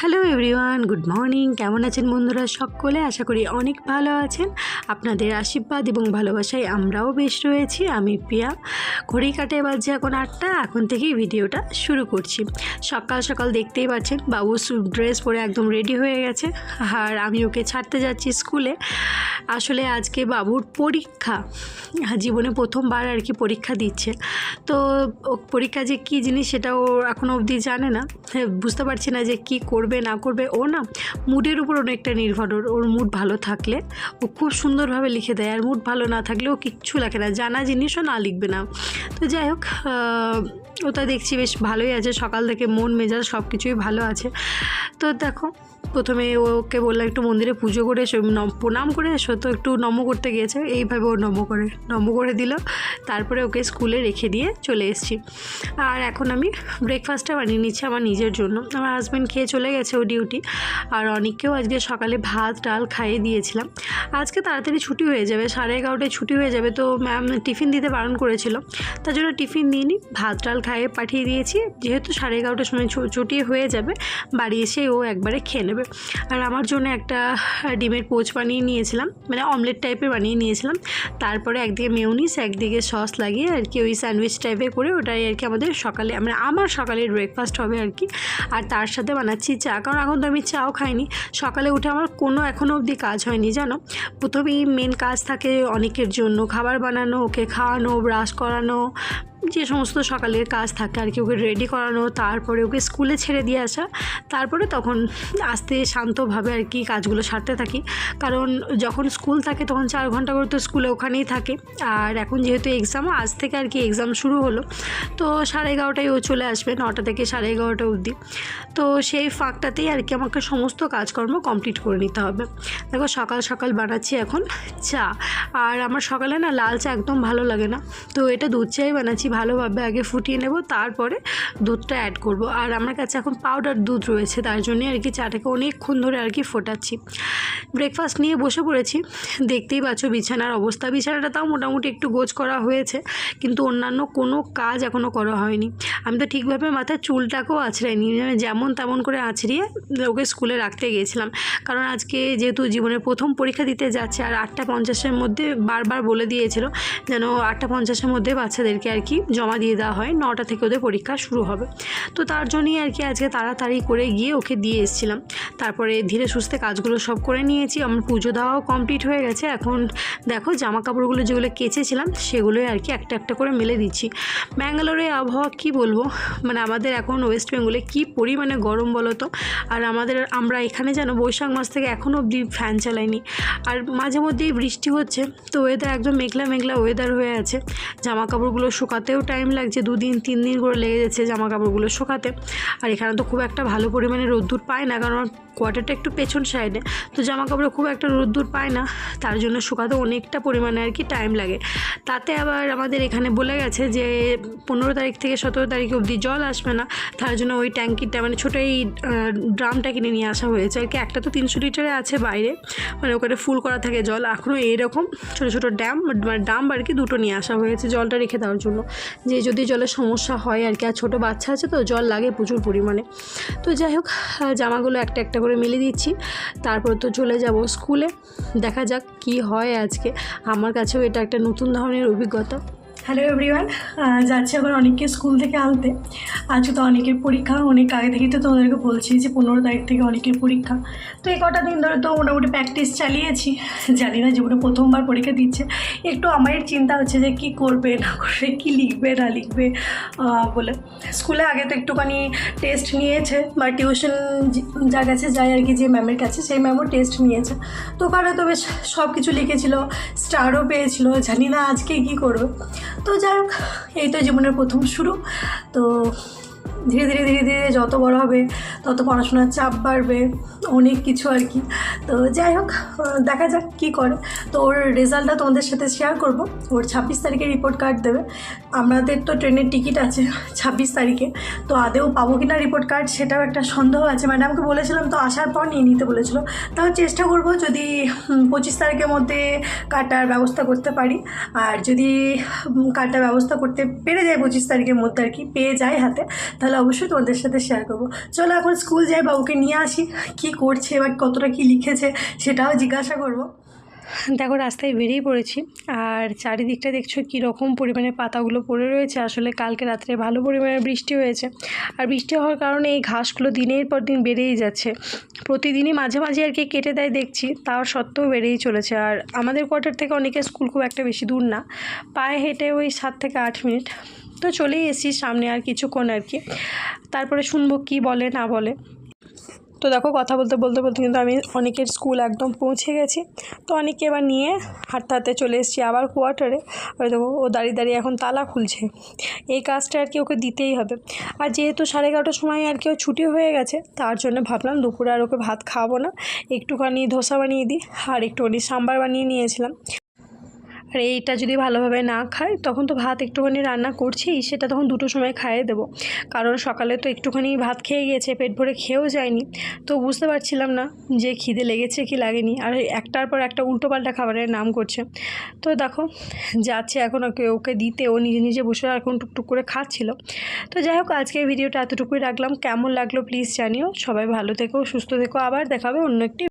Hello everyone good morning. কেমন আছেন বন্ধুরা সকলে? আশা করি অনেক ভালো আছেন। আপনাদের আশীর্বাদ এবং ভালোবাসায় আমরাও বেশ রয়েছি। আমি প্রিয়া। ঘড়ি কাটে বাজছে এখন আটটা। এখন থেকেই ভিডিওটা শুরু করছি। সকাল সকাল দেখতেই পাচ্ছেন বাবু ড্রেস পরে একদম রেডি হয়ে গেছে। আর আমি ওকে ছাড়তে যাচ্ছি স্কুলে। আসলে আজকে বাবুর পরীক্ষা। জীবনে প্রথমবার আর কি পরীক্ষা দিচ্ছে। তো পরীক্ষা যে কী জিনিস সেটা ও এখনও অবধি জানে না। হ্যাঁ, বুঝতে পারছি না যে কী করবে। না করবে, ও না মুডের উপর অনেকটা নির্ভর ওর ওর মুড ভালো থাকলে ও খুব সুন্দরভাবে লিখে দেয়, আর মুড ভালো না থাকলে ও কিচ্ছু লেখে না, জানা জিনিসও না লিখবে না। তো যাই হোক ওটা দেখছি বেশ ভালোই আছে। সকাল থেকে মন, মেজাজ সব কিছুই ভালো আছে। তো দেখো, প্রথমে ওকে বললাম একটু মন্দিরে পুজো করে এসো প্রণাম করে এসো। তো একটু নম করতে গিয়েছে, এইভাবে ও নম করে নম করে দিল। তারপরে ওকে স্কুলে রেখে দিয়ে চলে এসেছি। আর এখন আমি ব্রেকফাস্টটা বানিয়ে নিচ্ছি আমার নিজের জন্য। আমার হাজব্যান্ড খেয়ে চলে গেছে ও ডিউটি আর অনেককেও আজকে সকালে ভাত, ডাল খাইয়ে দিয়েছিলাম। আজকে তাড়াতাড়ি ছুটি হয়ে যাবে, সাড়ে এগারোটায় ছুটি হয়ে যাবে। তো ম্যাম টিফিন দিতে বারণ করেছিল। তার জন্য টিফিন নিই ভাত, ডাল খাইয়ে পাঠিয়ে দিয়েছি, যেহেতু সাড়ে এগারোটার সময় ছুটি হয়ে যাবে, বাড়ি এসে ও একবারে খেয়ে নেবে। আর আমার জন্য একটা ডিমের পোচ বানিয়ে নিয়েছিলাম মানে অমলেট টাইপের বানিয়ে নিয়েছিলাম। তারপরে একদিকে মেউনিস একদিকে সস লাগিয়ে আর কি ওই স্যান্ডউইচ টাইপের করে ওটাই আর কি আমাদের সকালে মানে আমার সকালের ব্রেকফাস্ট হবে আর কি। আর তার সাথে বানাচ্ছি চা, কারণ এখন তো আমি চাও খাইনি। সকালে উঠে আমার কোনো এখনও অবধি কাজ হয়নি, জানো? প্রথমেই মেন কাজ থাকে অনেকের জন্য খাবার বানানো, ওকে খাওয়ানো ব্রাশ করানো যে সমস্ত সকালের কাজ থাকে আর কি, ওকে রেডি করানো, তারপরে ওকে স্কুলে ছেড়ে দিয়ে আসা, তারপরে তখন আস্তে শান্তভাবে আর কি কাজগুলো সারতে থাকি। কারণ যখন স্কুল থাকে তখন চার ঘণ্টা করে তো স্কুলে ওখানেই থাকে। আর এখন যেহেতু এক্সাম আজ থেকে আর কি এক্সাম শুরু হলো, তো সাড়ে এগারোটায় ও চলে আসবে, নটা থেকে সাড়ে এগারোটা অবধি। তো সেই ফাঁকটাতেই আর কি আমাকে সমস্ত কাজকর্ম কমপ্লিট করে নিতে হবে। দেখো সকাল সকাল বানাচ্ছি এখন চা। আর আমার সকালে না লাল চা একদম ভালো লাগে না। তো এটা দুধ চাই বানাচ্ছি ভালোভাবে আগে ফুটিয়ে নেব, তারপরে দুধটা অ্যাড করব। আর আমার কাছে এখন পাউডার দুধ রয়েছে, তার জন্যই আর কি চাটাকে অনেকক্ষণ ধরে আর কি ফোটাচ্ছি। ব্রেকফাস্ট নিয়ে বসে পড়েছি, দেখতেই পাচ্ছ বিছানার অবস্থা। বিছানাটা তাও মোটামুটি একটু গোছ করা হয়েছে, কিন্তু অন্যান্য কোনো কাজ এখনও করা হয়নি। আমি তো ঠিকভাবে মাথায় চুলটাকেও আছড়াইনি, যেমন তেমন করে আছড়িয়ে ওকে স্কুলে রাখতে গিয়েছিলাম। কারণ আজকে যেহেতু জীবনের প্রথম পরীক্ষা দিতে যাচ্ছে, আর আটটা পঞ্চাশের মধ্যে বারবার বলে দিয়েছিল যেন আটটা পঞ্চাশের মধ্যে বাচ্চাদেরকে আর কি জমা দিয়ে দেওয়া হয়। নটা থেকে ওদের পরীক্ষা শুরু হবে। তো তার জন্যই আর কি আজকে তাড়াতাড়ি করে গিয়ে ওকে দিয়ে এসেছিলাম। তারপরে ধীরে সুস্থে কাজগুলো সব করে নিয়েছি। আমার পুজো দেওয়াও কমপ্লিট হয়ে গেছে। এখন দেখো জামা কাপড়গুলো যেগুলো কেচেছিলাম, সেগুলোই আর কি একটা একটা করে মেলে দিচ্ছি। ব্যাঙ্গালোরে আবহাওয়া কি বলব? মানে আমাদের এখন ওয়েস্ট বেঙ্গলে কী পরিমাণে গরম বলো তো? আর আমাদের আমরা এখানে যেন বৈশাখ মাস থেকে এখনও অবধি ফ্যান চালাইনি। আর মাঝে মধ্যেই বৃষ্টি হচ্ছে, তো ওয়েদার একদম মেঘলা মেঘলা ওয়েদার হয়ে আছে। জামা কাপড়গুলো শুকাতেও টাইম লাগছে, দুদিন, তিন দিন করে লেগে যাচ্ছে জামা কাপড়গুলো শুকাতে। আর এখানে তো খুব একটা ভালো পরিমাণে রোদ্দুর পায় না, কারণ কোয়ার্টারটা একটু পেছন সাইডে তো জামা কাপড়ে খুব একটা রোদ্দুর পায় না, তার জন্য শুকাতে অনেকটা পরিমাণে আর কি টাইম লাগে। তাতে আবার আমাদের এখানে বলে গেছে যে, পনেরো তারিখ থেকে সতেরো তারিখ অবধি জল আসবে না, তার জন্য ওই ট্যাঙ্কিটা মানে ছোটো এই ড্রামটা কিনে নিয়ে আসা হয়েছে। আর কি একটা তো তিনশো লিটারে আছে বাইরে মানে ওখানে ফুল করা থাকে জল। এখনও এইরকম ছোটো ছোটো ড্যাম মানে আর কি দুটো নিয়ে আসা হয়েছে জলটা রেখে দেওয়ার জন্য। যে যদি জলের সমস্যা হয় আর কি, আর ছোটো বাচ্চা আছে তো, জল লাগে প্রচুর পরিমাণে। তো যাই হোক জামাগুলো একটা একটা করে মেলে দিচ্ছি। তারপর তো চলে যাব স্কুলে। দেখা যাক কি হয় আজকে। আমার কাছেও এটা একটা নতুন ধরনের অভিজ্ঞতা। হ্যালো এভরিওয়ান যাচ্ছি আবার অনেককে স্কুল থেকে আনতে। আজকে তো অনেকের পরীক্ষা, অনেক আগে থেকেই তো তোমাদেরকে বলছি যে পনেরো তারিখ থেকে অনেকের পরীক্ষা। তো এই কটা দিন ধরে তো মোটামুটি প্র্যাকটিস চালিয়েছি। জানি না জীবনে প্রথমবার পরীক্ষা দিচ্ছে। একটু আমার চিন্তা হচ্ছে যে কি করবে, না করবে, কি লিখবে, না লিখবে বলে। স্কুলে আগে তো একটুখানি টেস্ট নিয়েছে, বা টিউশন যার কাছে যায় আর কি, যে ম্যামের কাছে, সেই ম্যামও টেস্ট নিয়েছে। তো ওখানে তো বেশ সব কিছু লিখেছিল স্টারও পেয়েছিল, জানি না আজকে কি করবে। তো যাই হোক এই তো জীবনের প্রথম শুরু। তো ধীরে ধীরে ধীরে ধীরে যত বড় হবে, তত পড়াশোনার চাপ বাড়বে, অনেক কিছু আর কি। তো যাই হোক দেখা যাক কী করে। তো ওর রেজাল্টটা তোমাদের সাথে শেয়ার করব। ওর ছাব্বিশ তারিখে রিপোর্ট কার্ড দেবে। আমাদের তো ট্রেনের টিকিট আছে ছাব্বিশ তারিখে। তো আদেও পাবো কি না রিপোর্ট কার্ড সেটাও একটা সন্দেহ আছে। ম্যাডামকে বলেছিলাম তো আসার পর নিয়ে নিতে বলেছিল। তাও চেষ্টা করব যদি পঁচিশ তারিখের মধ্যে কাটার ব্যবস্থা করতে পারি। আর যদি কাটার ব্যবস্থা করতে পেরে যায় পঁচিশ তারিখের মধ্যে আর কি, পেয়ে যায় হাতে, তাহলে অবশ্যই তোমাদের সাথে শেয়ার করব। চলো এখন স্কুল যাই, বাবুকে নিয়ে আসি, কি করছে বা কতটা কি লিখেছে সেটাও জিজ্ঞাসা করব। দেখো, রাস্তায় বেরিয়ে পড়েছি, আর চারিদিকটা দেখছ কীরকম পরিমাণে পাতাগুলো পড়ে রয়েছে। আসলে কালকে রাত্রে ভালো পরিমাণে বৃষ্টি হয়েছে, আর বৃষ্টি হওয়ার কারণে এই ঘাসগুলো দিনের পর দিন বেড়েই যাচ্ছে। প্রতিদিনই মাঝে মাঝে আর কি কেটে দেয় দেখছি, তাও সত্ত্বেও বেড়েই চলেছে। আর আমাদের কোয়ার্টার থেকে অনেকের স্কুল খুব একটা বেশি দূর না, পায়ে হেঁটে ওই সাত থেকে আট মিনিট। তো চলেই এসেছি সামনে আর কিছুক্ষণ আর কি। তারপরে শুনব কি বলে, না বলে। তো দেখো কথা বলতে বলতে বলতে কিন্তু আমি অনেকের স্কুল একদম পৌঁছে গেছি। তো অনেকে এবার নিয়ে হাঁটতে হাঁটতে চলে এসেছি আবার কোয়ার্টারে ওই দেখো, ও দাঁড়িয়ে দাঁড়িয়ে এখন তালা খুলছে। এই কাজটা আর কি ওকে দিতেই হবে। আর যেহেতু সাড়ে এগারোটার সময় আর কি ও ছুটি হয়ে গেছে, তার জন্য ভাবলাম দুপুরে আর ওকে ভাত খাওয়াবো না। একটুখানি ধোসা বানিয়ে দিই, আর একটুখানি সাম্বার বানিয়ে নিয়েছিলাম। আর এইটা যদি ভালোভাবে না খায় তখন তো ভাত একটুখানি রান্না করছি, সেটা তখন দুটো সময় খাইয়ে দেবো। কারণ সকালে তো একটুখানি ভাত খেয়ে গিয়েছে, পেট ভরে খেয়েও যায়নি। তো বুঝতে পারছিলাম না যে খিদে লেগেছে কি লাগেনি। আর একটার পর একটা উল্টোপাল্টা খাবারের নাম করছে। তো দেখো, যাচ্ছে এখন ওকে ওকে দিতে, ও নিজে নিজে বসে এখন টুকটুক করে খাচ্ছিল। তো যাই হোক, আজকের ভিডিওটা এতটুকুই রাখলাম। কেমন লাগল প্লিজ জানিও। সবাই ভালো থেকো, সুস্থ থেকো। আবার দেখাবে অন্য একটি